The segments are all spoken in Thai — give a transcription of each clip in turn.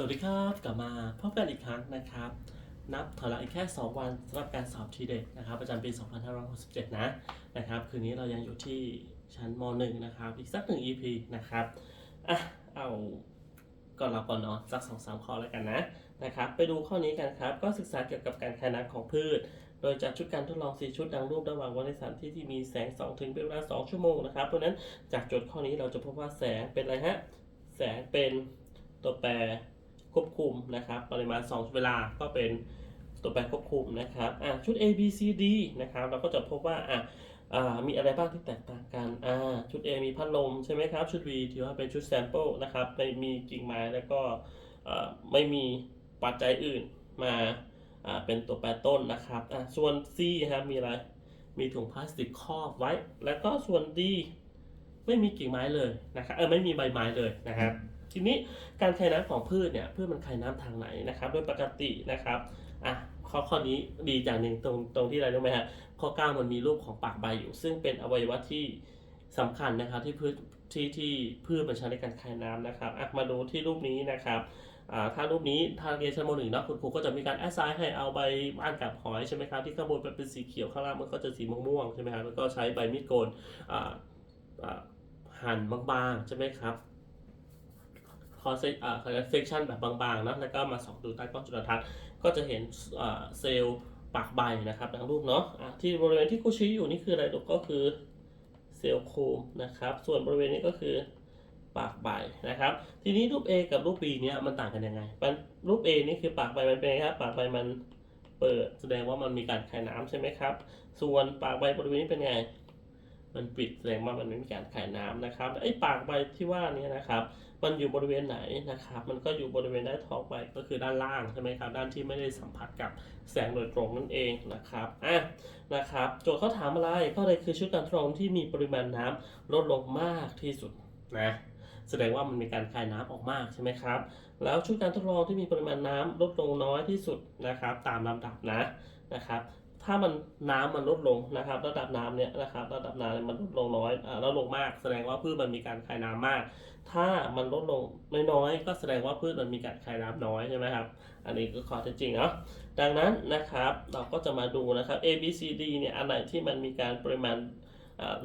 สวัสดีครับกลับมาพบกันอีกครั้งนะครับ นับถอยหลังอีกแค่ 2 วันสำหรับการสอบทีเด็กนะครับ ประจำปี 2567 นะนะครับ คืนนี้เรายังอยู่ที่ชั้นม .1 นะครับ อีกสักหนึ่ง EP นะครับอะเอาก่อนเราก่อนเนาะสักสองสามข้อแล้วกันนะนะครับ ไปดูข้อนี้กันครับ ก็ศึกษาเกี่ยวกับการคายน้ำของพืช โดยจัดชุดการทดลอง 4 ชุดดังรูประหว่างวันในสถานที่ที่มีแสง2ถึงเป็นเวลา 2 ชั่วโมงนะครับเพราะฉะนั้นจากโจทย์ข้อนี้เราจะพบว่าแสงเป็นอะไรฮะแสงเป็นตัวแปร ควบคุมนะครับ ปริมาณ 2 เวลาก็เป็นตัวแปรควบคุมนะครับอะชุด A B C D นะครับเราก็จะพบว่าอะมีอะไรบ้างที่แตกต่างกันอ่าชุด A มีพัดลมใช่ไหมครับ ชุด B ถือว่าเป็นชุด sample นะครับไม่มีกิ่งไม้แล้วก็ไม่มีปัจจัยอื่นมาเป็นตัวแปรต้นนะครับอะส่วน C นะครับมีอะไร มีถุงพลาสติกครอบไว้ แล้วก็ส่วน D ไม่มีกิ่งไม้เลยนะครับเออไม่มีใบไม้เลยนะครับ ทีนี้การคายน้ำของพืชเนี่ยพืชมันคายน้ำทางไหนนะครับ โดยปกตินะครับอะข้อข้อนี้ดีอย่างหนึ่งตรงตรงที่อะไรรู้ไหมฮะข้อ9มันมีรูปของปากใบอยู่ ซึ่งเป็นอวัยวะที่สำคัญนะครับที่พืชที่ที่พืชมันใช้ในการคายน้ำนะครับอะมาดูที่รูปนี้นะครับอ่าถ้ารูปนี้ถ้าเรียนชั้นมหนึ่งเนาะคุณครูก็จะมีการแอสไซน์ให้เอาใบว่านกับหอยใช่ไหมครับที่ข้างบนเป็นสีเขียวข้างล่างมันก็จะสีม่วงๆใช่ไหมครับแล้วก็ใช้ใบมีดโกนอ่าอ่าหั่นบางๆใช่ไหมครับ คอเซอ่าเขาเรียกเซกชันแบบบางๆนะแล้วก็มาส่องดูใต้กล้องจุลทรรศน์ก็จะเห็นอ่าเซลล์ปากใบนะครับดังรูปเนาะอะที่บริเวณที่กูชี้อยู่นี่คืออะไรลูกก็คือเซลล์โคมนะครับ ส่วนบริเวณนี้ก็คือปากใบนะครับ ทีนี้รูป A กับรูป B เนี่ยมันต่างกันยังไงมันรูป A นี่คือปากใบมันเป็นไงครับปากใบมันเปิดแสดงว่ามันมีการคายน้ำใช่ไหมครับ ส่วนปากใบบริเวณนี้เป็นไง มันปิดแสดงว่ามันไม่มีการคายน้ำนะครับไอ้ปากใบที่ว่านี้นะครับ มันอยู่บริเวณไหนนะครับ มันก็อยู่บริเวณใต้ท้องใบก็คือด้านล่างใช่ไหมครับด้านที่ไม่ได้สัมผัสกับแสงโดยตรงนั่นเองนะครับอะนะครับโจทย์เขาถามอะไรก็เลยคือชุดการทดลองที่มีปริมาณน้ำลดลงมากที่สุดนะแสดงว่ามันมีการคายน้ำออกมากใช่ไหมครับ แล้วชุดการทดลองที่มีปริมาณน้ำลดลงน้อยที่สุดนะครับ ตามลำดับนะนะครับ ถ้ามันน้ำมันลดลงนะครับ ระดับน้ำเนี่ยนะครับ ระดับน้ำมันลดลงน้อยอ่าลดลงมาก แสดงว่าพืชมันมีการคายน้ำมาก ถ้ามันลดลงน้อยๆก็แสดงว่าพืชมันมีการคายน้ำน้อยใช่ไหมครับ อันนี้ก็ข้อเท็จจริงเนาะดังนั้นนะครับเราก็จะมาดูนะครับ A B C D เนี่ยอันไหนที่มันมีการปริมาณ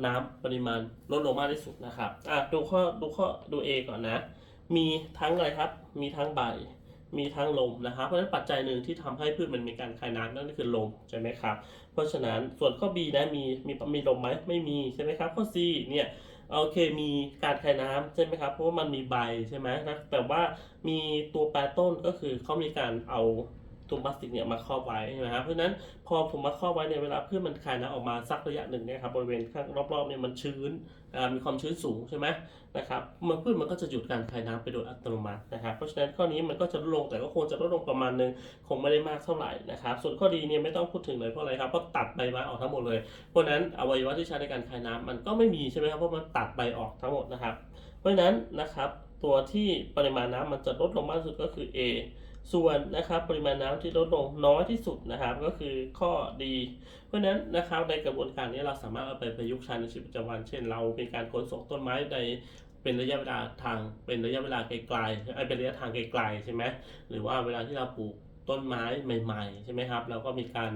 น้ำปริมาณลดลงมากที่สุดนะครับอะดูข้อดูข้อดู A ก่อนนะ มีทั้งอะไรครับ มีทั้งใบ มีทั้งลมนะครับเพราะฉะนั้นปัจจัยหนึ่งที่ทำให้พืชมันมีการคายน้ำนั่นก็คือลมใช่ไหมครับเพราะฉะนั้นส่วนข้อ B นะมีมีมีลมไหมไม่มีใช่ไหมครับข้อ C เนี่ยโอเคมีการคายน้ำใช่ไหมครับเพราะว่ามันมีใบใช่ไหมนะแต่ว่ามีตัวแปรต้นก็คือเขามีการเอา ถุงพลาสติกเนี่ยมาครอบไว้ใช่ไหมครับเพราะฉะนั้นพอผมมาครอบไว้เนี่ยเวลาพืชมันคายน้ำออกมาสักระยะหนึ่งเนี่ยครับบริเวณข้างรอบๆเนี่ยมันชื้นมีความชื้นสูงใช่ไหมนะครับมันพืชมันก็จะหยุดการคายน้ำไปโดยอัตโนมัตินะครับเพราะฉะนั้นข้อนี้มันก็จะลดลงแต่ก็คงจะลดลงประมาณหนึงคงไม่ได้มากเท่าไหร่นะครับส่วนข้อดีเนี่ยไม่ต้องพูดถึงเลยเพราะอะไรครับเพราะตัดใบไม้ออกทั้งหมดเลยเพราะนั้นอวัยวะที่ใช้ในการคายน้ำมันก็ไม่มีใช่ไหมครับเพราะมันตัดใบออกทั้งหมดนะครับ เพราะฉะนั้นนะครับตัวที่ปริมาณน้ำมันจะลดลงมากที่สุดก็คือ A ส่วนนะครับปริมาณน้ำที่ลดลงน้อยที่สุดนะครับ ก็คือข้อดี เพราะฉะนั้นนะครับในกระบวนการนี้เราสามารถเอาไปประยุกต์ใช้ในชีวิตประจำวัน เช่น เรามีการขนส่งต้นไม้ในเป็นระยะเวลาทางเป็นระยะเวลาไกลๆเอ้ยเป็นระยะทางไกลๆใช่ไหมหรือว่าเวลาที่เราปลูกต้นไม้ใหม่ๆใช่ไหมครับเราก็มีการ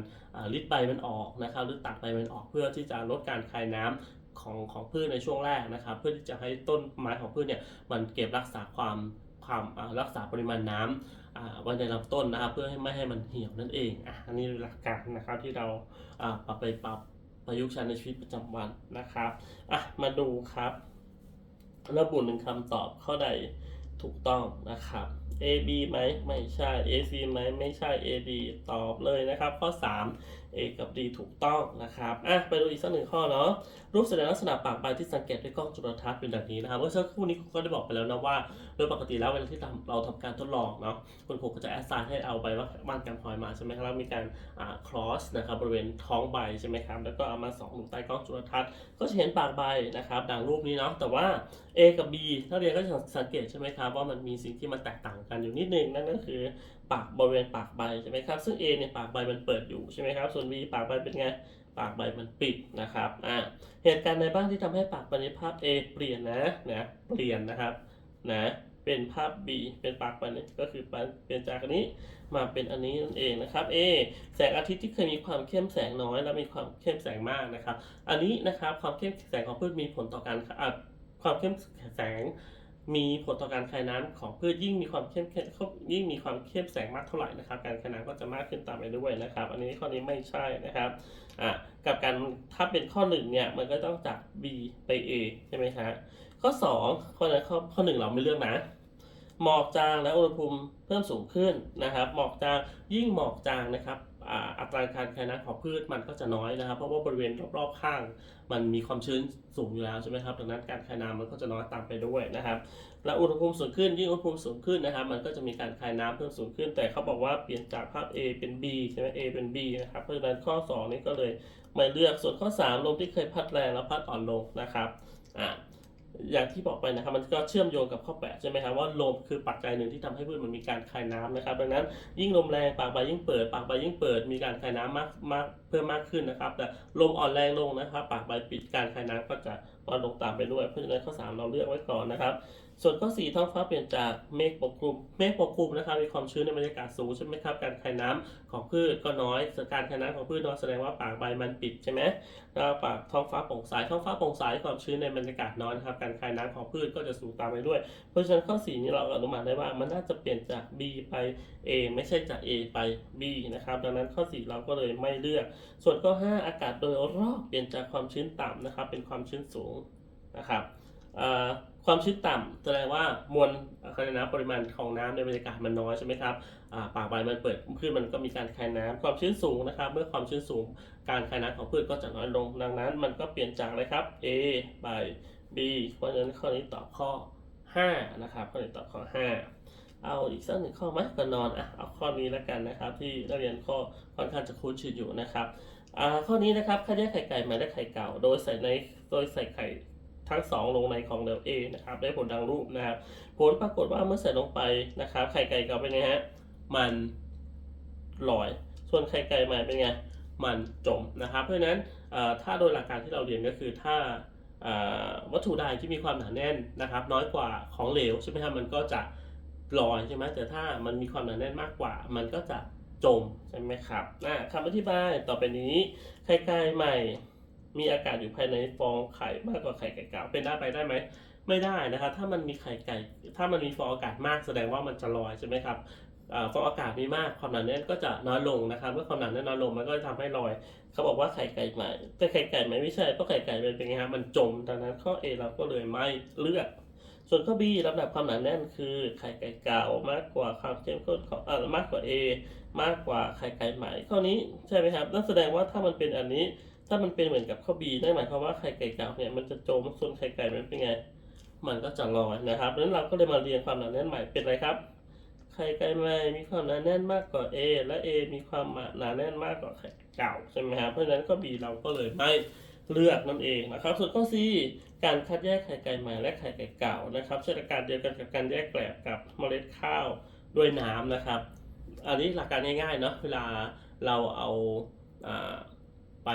ริดใบมันออกนะครับหรือตัดใบมันออกเพื่อที่จะลดการคายน้ำของของพืชในช่วงแรกนะครับ เพื่อที่จะให้ต้นไม้ของพืชเนี่ยมันเก็บรักษาความ ความรักษาปริมาณน้ำอ่าไว้ในลำต้นนะครับเพื่อให้ไม่ให้มันเหี่ยวนั่นเองอะอันนี้หลักการนะครับที่เราปรับไปปรับประยุกต์ใช้ในชีวิตประจำวันนะครับอะมาดูครับ ระบุหนึ่งคำตอบข้อใดถูกต้องนะครับ A B ไหมไม่ใช่ A C ไหมไม่ใช่ A D ตอบเลยนะครับ ข้อ 3 A กับ D ถูกต้องนะครับอะไปดูอีกสักหนึ่งข้อเนาะรูปแสดงลักษณะปากใบที่สังเกตด้วยกล้องจุลทรรศน์เป็นแบบนี้นะครับเมื่อสักครู่นี้ครูก็ได้บอกไปแล้วนะว่า โดยปกติแล้วเวลาที่เราทำการทดลองเนาะคุณครูก็จะแอสไซน์ให้เอาใบว่าบ้านกันพลอยมาใช่ไหมครับแล้วมีการอ่า cross นะครับบริเวณท้องใบใช่ไหมครับแล้วก็เอามาส่องลงใต้กล้องจุลทรรศน์ก็จะเห็นปากใบนะครับดังรูปนี้เนาะแต่ว่า A กับ B ถ้าเรียนก็จะสังเกตใช่ไหมครับว่ามันมีสิ่งที่มันแตกต่างกันอยู่นิดนึงนั่นก็คือ ปากบริเวณปากใบใช่ไหมครับซึ่ง A เนี่ยปากใบมันเปิดอยู่ใช่ไหมครับส่วน B ปากใบเป็นไงปากใบมันปิดนะครับอ่าเหตุการณ์ในบ้างที่ทำให้ปากใบในภาพ A เปลี่ยนนะนะเปลี่ยนนะครับนะเป็นภาพ B เป็นปากมันนี่ก็คือเปลี่ยนจากอันนี้มาเป็นอันนี้นั่นเองนะครับ A แสงอาทิตย์ที่เคยมีความเข้มแสงน้อย และมีความเข้มแสงมากนะครับ อันนี้นะครับความเข้มแสงของพืชมีผลต่อการความเข้มแสง มีผลต่อการคายน้ำของพืชยิ่งมีความเข้มเข้มยิ่งมีความเข้มแสงมากเท่าไหร่นะครับ การคายน้ำก็จะมากขึ้นตามไปด้วยนะครับ อันนี้ข้อนี้ไม่ใช่นะครับอ่ากับการถ้าเป็นข้อหนึ่งเนี่ยมันก็ต้องจาก B ไป A ใช่ไหมฮะข้อ2ข้อนั้นข้อข้อหนึ่งเราไม่เลือกนะหมอกจางและอุณหภูมิเพิ่มสูงขึ้นนะครับ หมอกจางยิ่งหมอกจางนะครับ อัตราการคายน้ำของพืชมันก็จะน้อยนะครับ เพราะว่าบริเวณรอบๆข้าง มันมีความชื้นสูงอยู่แล้วใช่ไหมครับดังนั้นการคายน้ำมันก็จะน้อยตามไปด้วยนะครับและอุณหภูมิสูงขึ้นยิ่งอุณหภูมิสูงขึ้นนะครับ มันก็จะมีการคายน้ำเพิ่มสูงขึ้น แต่เขาบอกว่าเปลี่ยนจากภาพ A เป็น B ใช่ไหม A เป็น B นะครับเพราะฉะนั้นข้อ 2 นี้ก็เลยไม่เลือกส่วนข้อ 3 ลมที่เคยพัดแรงแล้วพัดอ่อนลงนะครับอ่า อย่างที่บอกไปนะครับมันก็เชื่อมโยงกับข้อ8ใช่ไหมครับว่าลมคือปัจจัยหนึ่งที่ทำให้พืชมันมีการคายน้ำนะครับ ดังนั้นยิ่งลมแรงปากใบยิ่งเปิด ปากใบยิ่งเปิด มีการคายน้ำมากมากเพิ่มมากขึ้นนะครับ แต่ลมอ่อนแรงลงนะครับ ปากใบปิดการคายน้ำก็จะลดลงตามไปด้วยเพราะฉะนั้นข้อ3เราเลือกไว้ก่อนนะครับ ส่วนข้อ4ท้องฟ้าเปลี่ยนจากเมฆปกคลุม เมฆปกคลุมนะครับมีความชื้นในบรรยากาศสูงใช่ไหมครับ การคายน้ำของพืชก็น้อยการคายน้ำของพืชน้อยแสดงว่าปากใบมันปิดใช่ไหมแล้วปากท้องฟ้าโปร่งใส ท้องฟ้าโปร่งใสความชื้นในบรรยากาศน้อยนะครับ การคายน้ำของพืชก็จะสูงตามไปด้วย เพราะฉะนั้นข้อ4นี้เราอนุมานได้ว่ามันน่าจะเปลี่ยนจาก B ไป A ไม่ใช่จาก A ไป B นะครับ ดังนั้นข้อ 4 เราก็เลยไม่เลือก ส่วนข้อ 5 อากาศโดยรอบเปลี่ยนจากความชื้นต่ำนะครับ เป็นความชื้นสูงนะครับอ่า ความชื้นต่ำแสดงว่ามวลอะไรนะปริมาณของน้ำในบรรยากาศมันน้อยใช่ไหมครับปากใบมันเปิดพืชมันก็มีการคายน้ำความชื้นสูงนะครับ เมื่อความชื้นสูงการคายน้ำของพืชก็จะน้อยลง ดังนั้นมันก็เปลี่ยนจากอะไรครับ A ไป B เพราะฉะนั้นข้อนี้ตอบข้อ 5 นะครับข้อนี้ตอบข้อ 5 เอาอีกสักหนึ่งข้อไหมก่อนอนอะเอาข้อนี้แล้วกันนะครับ ที่นักเรียนข้อค่อนข้างจะคุ้นชินอยู่นะครับข้อนี้นะครับคัดแยกไข่ไก่ใหม่และไข่เก่า โดยใส่ในโดยใส่ไข่ ทั้งสองลงในของเดิม A นะครับได้ผลดังรูปนะครับผลปรากฏว่าเมื่อใส่ลงไปนะครับไข่ไก่ก่าเป็นไงฮะมันลอย ส่วนไข่ไก่ใหม่เป็นไงมันจมนะครับ เพราะฉะนั้นถ้าโดยหลักการที่เราเรียนก็คือถ้าวัตถุใดที่มีความหนาแน่นนะครับ น้อยกว่าของเหลวใช่ไหมครับมันก็จะลอยใช่ไหมแต่ถ้ามันมีความหนาแน่นมากกว่า มันก็จะจมใช่ไหมครับอะคำอธิบายต่อไปนี้ไข่ไก่ใหม่ มีอากาศอยู่ภายในฟองไข่มากกว่าไข่ไก่เก่าเป็นได้ไปได้ไหมไม่ได้นะครับถ้ามันมีไข่ไก่ ถ้ามันมีฟองอากาศมากแสดงว่ามันจะลอยใช่ไหมครับฟองอากาศมีมากความหนาแน่นก็จะน้อยลงนะครับ เมื่อความหนาแน่นน้อยลงมันก็จะทำให้ลอย เขาบอกว่าไข่ไก่ใหม่แต่ไข่ไก่ใหม่ไม่ใช่เพราะไข่ไก่เป็นไงฮะมันจมดังนั้นข้อ A เราก็เลยไม่เลือกส่วนข้อ B ลำดับความหนาแน่นคือไข่ไก่เก่ามากกว่าความเข้มข้นของอ่ามากกว่า A มากกว่าไข่ไก่ใหม่ข้อนี้ใช่ไหมครับนั่นแสดงว่าถ้ามันเป็นอันนี้ ถ้ามันเป็นเหมือนกับข้อ B นั่นหมายความว่าไข่ไก่เก่าเนี่ยมันจะจมส่วนไข่ไก่มันเป็นไง มันก็จะลอยนะครับดังนั้นเราก็เลยมาเรียงความหนาแน่นใหม่เป็นอะไรครับ ไข่ไก่ใหม่มีความหนาแน่นมากกว่า A และ A มีความหนาแน่นมากกว่าไข่เก่าใช่ไหมครับเพราะฉะนั้นข้อ B เราก็เลยไม่เลือกนั่นเองนะครับ ส่วนข้อ C การคัดแยกไข่ไก่ใหม่และไข่ไก่เก่านะครับใช้หลักการเดียวกันกับการแยกแกลบกับเมล็ดข้าวด้วยน้ำนะครับ อันนี้หลักการง่ายๆเนาะเวลาเราเอาอ่า ไป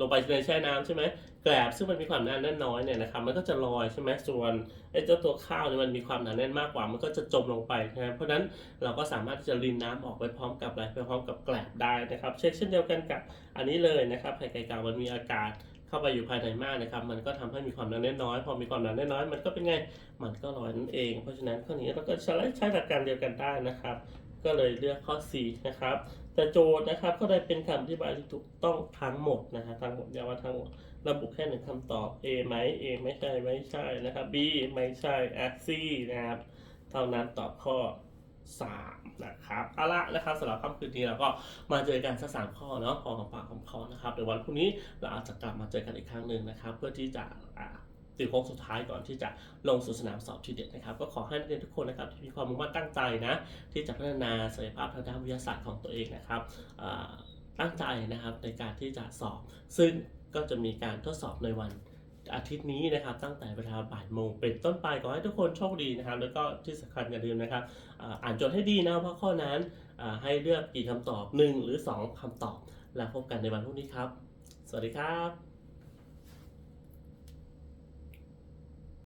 ลงไปในแช่น้ำใช่ไหมแกลบซึ่งมันมีความหนาแน่นน้อยเนี่ยนะครับมันก็จะลอยใช่ไหมส่วนไอ้เจ้าตัวข้าวเนี่ยมันมีความหนาแน่นมากกว่า มันก็จะจมลงไปนะครับเพราะฉะนั้นเราก็สามารถที่จะรินน้ำออกไปพร้อมกับอะไรไปพร้อมกับแกลบได้นะครับ เช็คเช่นเดียวกันกับอันนี้เลยนะครับไข่ไก่กามันมีอากาศเข้าไปอยู่ภายในมากนะครับ มันก็ทำให้มีความหนาแน่นน้อย พอมีความหนาแน่นน้อย มันก็เป็นไง มันก็ลอยนั่นเอง เพราะฉะนั้นข้อนี้เราก็ใช้หลักการเดียวกันได้นะครับ ก็เลยเลือกข้อ4นะครับ แต่โจทย์นะครับก็ได้เป็นคำอธิบายที่ถูกต้องทั้งหมดนะฮะทั้งหมดอย่าว่าทั้งหมดระบุแค่หนึ่งคำตอบ A ไหม A ไม่ใช่ไม่ใช่นะครับ B ไม่ใช่ a C นะครับเท่านั้นตอบข้อ3นะครับเอาละนะครับสำหรับค่ำคืนนี้เราก็มาเจอกันสักสามข้อเนาะพอของปากของคอนะครับเดี๋ยววันพรุ่งนี้เราอาจจะกลับมาเจอกันอีกครั้งหนึ่งนะครับ เพื่อที่จะ ติดโค้งสุดท้ายก่อนที่จะลงสู่สนามสอบทีเด็ดนะครับ ก็ขอให้นักเรียนทุกคนนะครับที่มีความมุ่งมั่นตั้งใจนะ ที่จะพัฒนาศักยภาพทางด้านวิทยาศาสตร์ของตัวเองนะครับตั้งใจนะครับในการที่จะสอบ ซึ่งก็จะมีการทดสอบในวันอาทิตย์นี้นะครับตั้งแต่เวลาบ่ายโมงเป็นต้นไปขอให้ทุกคนโชคดีนะครับ แล้วก็ที่สำคัญอย่าลืมนะครับอ่านโจทย์ให้ดีนะเพราะข้อนั้นให้เลือกกี่คำตอบ 1 หรือ 2คำตอบ แล้วพบกันในวันพรุ่งนี้ครับ สวัสดีครับ